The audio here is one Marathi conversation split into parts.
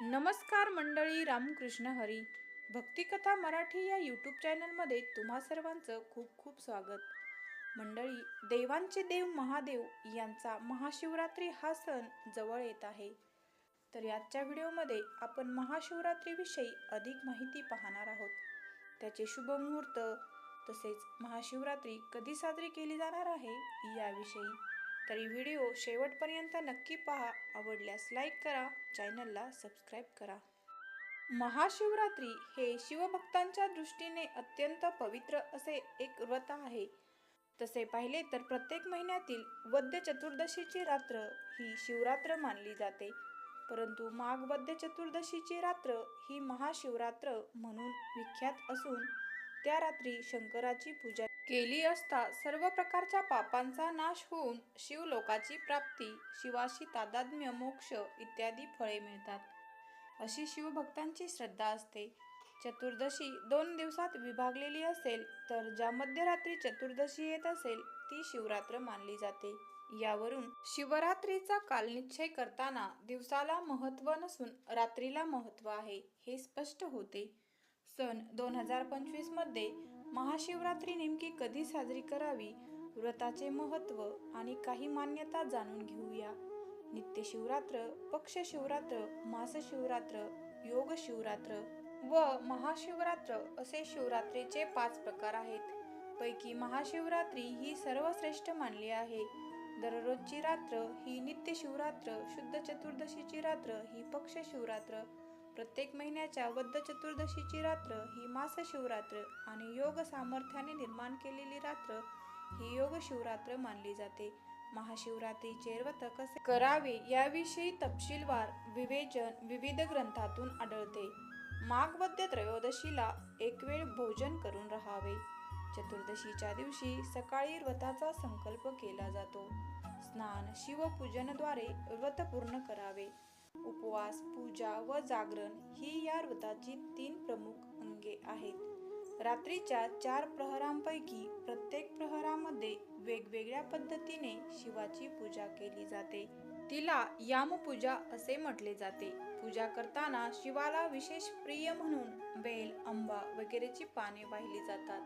नमस्कार मंडळी रामकृष्ण हरी. भक्तिकथा मराठी या यूट्यूब चॅनलमध्ये तुम्हा सर्वांचं खूप खूप स्वागत. मंडळी देवांचे देव महादेव यांचा महाशिवरात्री हा सण जवळ येत आहे. तर याच्या व्हिडिओमध्ये आपण महाशिवरात्रीविषयी अधिक माहिती पाहणार आहोत. त्याचे शुभ मुहूर्त तसेच महाशिवरात्री कधी साजरी केली जाणार आहे याविषयी. तरी व्हिडिओ शेवटपर्यंत नक्की पहा. आवडल्यास लाईक करा. चॅनलला सबस्क्राईब करा. महाशिवरात्री हे शिवभक्तांच्या दृष्टीने अत्यंत पवित्र असे एक व्रत आहे. तसे पाहिले तर प्रत्येक महिन्यातील वद्य चतुर्दशीची रात्र ही शिवरात्र मानली जाते. परंतु माघ वद्य चतुर्दशीची रात्र ही महाशिवरात्र म्हणून विख्यात असून त्या रात्री शंकराची पूजा केली असता सर्व प्रकारच्या पापांचा नाश होऊन शिवलोकाची प्राप्ती शिवाशी तादात्म्य मोक्ष इत्यादी फळे मिळतात. अशी शिवभक्तांची श्रद्धा असते. चतुर्दशी दोन दिवसात विभागलेली असेल तर ज्या मध्यरात्री चतुर्दशी येत असेल ती शिवरात्र मानली जाते. यावरून शिवरात्रीचा कालनिश्चय करताना दिवसाला महत्त्व नसून रात्रीला महत्त्व आहे हे स्पष्ट होते. सन दोन हजार पंचवीसमध्ये महाशिवरात्री नेमकी कधी साजरी करावी व्रताचे महत्त्व आणि काही मान्यता जाणून घेऊया. नित्य शिवरात्र पक्ष शिवरात्र मास शिवरात्र योग शिवरात्र व महाशिवरात्र असे शिवरात्रीचे पाच प्रकार आहेत. पैकी महाशिवरात्री ही सर्वश्रेष्ठ मानली आहे. दररोजची रात्र ही नित्य शिवरात्र शुद्ध चतुर्दशीची रात्र ही पक्ष शिवरात्र प्रत्येक महिन्याच्या वद्ध चतुर्दशीची रात्र ही मास शिवरात्र आणि योग सामर्थ्याने निर्माण केलेली रात्र ही योग शिवरात्र मानली जाते. महाशिवरात्रीचे व्रत कसे करावे याविषयी तपशीलवार विवेचन विविध ग्रंथातून आढळते. माघवद्य त्रयोदशीला एक वेळ भोजन करून राहावे. चतुर्दशीच्या दिवशी सकाळी व्रताचा संकल्प केला जातो. स्नान शिवपूजनद्वारे व्रत पूर्ण करावे. उपवास पूजा व जागरण ही या व्रताची तीन प्रमुख अंगे आहेत. रात्रीच्या चार प्रहरांपैकी प्रत्येक प्रहरामध्ये वेगवेगळ्या पद्धतीने शिवाची पूजा केली जाते. तिला यामपूजा असे म्हटले जाते. पूजा करताना शिवाला विशेष प्रिय म्हणून बेल आंबा वगैरेची पाने वाहिली जातात.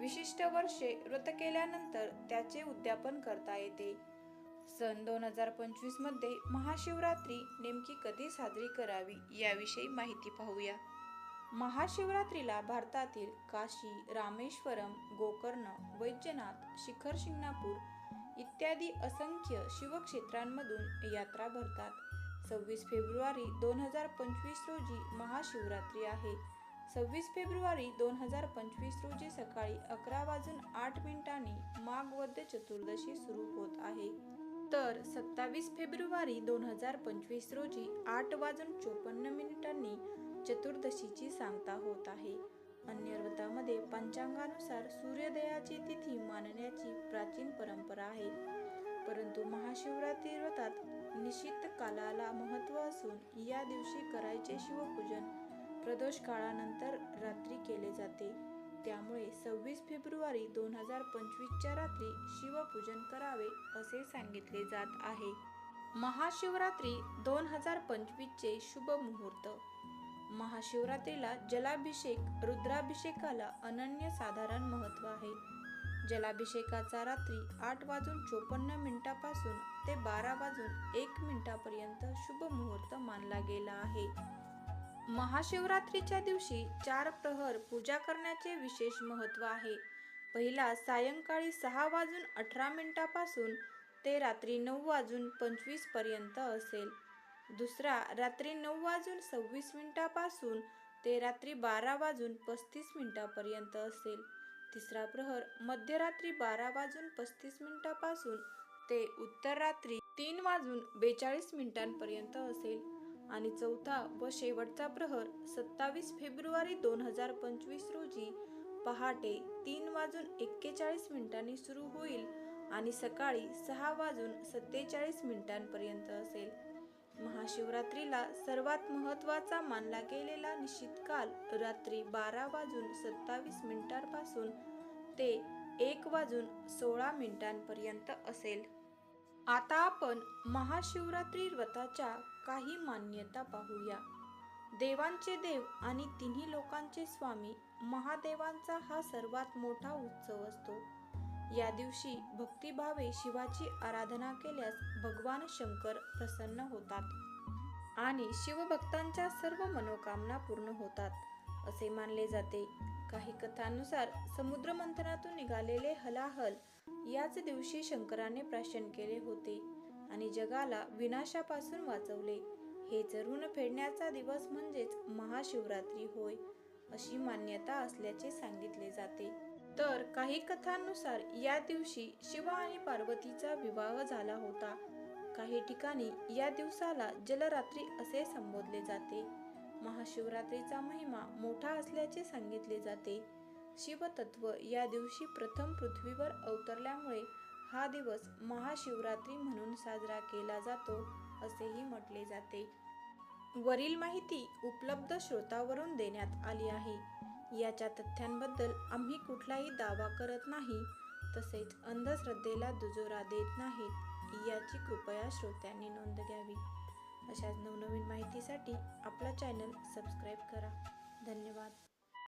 विशिष्ट वर्षे व्रत केल्यानंतर त्याचे उद्यापन करता येते. सन दोन हजार पंचवीसमध्ये महाशिवरात्री नेमकी कधी साजरी करावी याविषयी माहिती पाहूया. महाशिवरात्रीला भारतातील काशी रामेश्वरम गोकर्ण वैद्यनाथ शिखर शिंगणापूर इत्यादी असंख्य शिवक्षेत्रांमधून यात्रा भरतात. सव्वीस फेब्रुवारी दोन हजार पंचवीस रोजी महाशिवरात्री आहे. सव्वीस फेब्रुवारी दोन हजार पंचवीस रोजी सकाळी अकरा वाजून आठ मिनिटांनी माघवद्य चतुर्दशी सुरू होत आहे. तर सत्तावीस फेब्रुवारी दोन हजार पंचवीस रोजी आठ वाजून चोपन्न मिनिटांनी चतुर्दशीची सांगता होत आहे. अन्य व्रतामध्ये पंचांगानुसार सूर्योदयाची तिथी मानण्याची प्राचीन परंपरा आहे. परंतु महाशिवरात्री व्रतात निश्चित कालाला महत्त्व असून या दिवशी करायचे शिवपूजन प्रदोष काळानंतर रात्री केले जाते. त्यामुळे सव्वीस फेब्रुवारी दोन हजार पंचवीसच्या रात्री शिवपूजन करावे असे सांगितले जात आहे. महाशिवरात्री दोन हजार पंचवीसचे शुभ मुहूर्त. महाशिवरात्रीला जलाभिषेक रुद्राभिषेकाला अनन्य साधारण महत्त्व आहे. जलाभिषेकाचा रात्री आठ वाजून चोपन्न मिनिटापासून ते बारा वाजून एक मिनिटापर्यंत शुभ मुहूर्त मानला गेला आहे. महाशिवरात्रीच्या दिवशी चार प्रहर पूजा करण्याचे विशेष महत्त्व आहे. पहिला सायंकाळी सहा वाजून अठरा मिनिटापासून ते रात्री नऊ वाजून पंचवीसपर्यंत असेल. दुसरा रात्री नऊ वाजून सव्वीस मिनिटापासून ते रात्री बारा वाजून पस्तीस मिनिटापर्यंत असेल. तिसरा प्रहर मध्यरात्री बारा वाजून पस्तीस मिनिटापासून ते उत्तर रात्री तीन वाजून बेचाळीस मिनिटांपर्यंत असेल. आणि चौथा व शेवटचा प्रहर सत्तावीस फेब्रुवारी दोन हजार पंचवीस रोजी पहाटे तीन वाजून एक्केचाळीस मिनिटांनी सुरू होईल आणि सकाळी सहा वाजून सत्तेचाळीस मिनिटांपर्यंत असेल. महाशिवरात्रीला सर्वात महत्त्वाचा मानला गेलेला निश्चित काल रात्री बारा वाजून सत्तावीस मिनिटांपासून ते एक वाजून सोळा मिनिटांपर्यंत असेल. आता आपण महाशिवरात्री व्रताच्या काही मान्यता पाहूया. देवांचे देव आणि तिन्ही लोकांचे स्वामी महादेवांचा हा सर्वात मोठा उत्सव असतो. या दिवशी भक्तिभावे शिवाची आराधना केल्यास भगवान शंकर प्रसन्न होतात आणि शिवभक्तांच्या सर्व मनोकामना पूर्ण होतात असे मानले जाते. काही कथांनुसार समुद्र मंथनातून निघालेले हलाहल याच दिवशी शंकराने प्राशन केले होते आणि जगाला विनाशापासून वाचवले. हेच ऋण फेडण्याचा दिवस म्हणजेच महाशिवरात्री होय अशी मान्यता असल्याचे सांगितले जाते. तर काही कथांनुसार या दिवशी शिव आणि पार्वतीचा विवाह झाला होता. काही ठिकाणी या दिवसाला जलरात्री असे संबोधले जाते. महाशिवरात्रीचा महिमा मोठा असल्याचे सांगितले जाते. शिवतत्व या दिवशी प्रथम पृथ्वीवर अवतरल्यामुळे हा दिवस महाशिवरात्री म्हणून साजरा केला जातो असेही म्हटले जाते. वरील माहिती उपलब्ध स्रोतावरून देण्यात आली आहे. याच्या तथ्यांबद्दल आम्ही कुठलाही दावा करत नाही तसेच अंधश्रद्धेला दुजोरा देत नाहीत याची कृपया श्रोत्यांनी नोंद घ्यावी. अशाच नवनवीन माहितीसाठी आपला चॅनल सबस्क्राईब करा. धन्यवाद.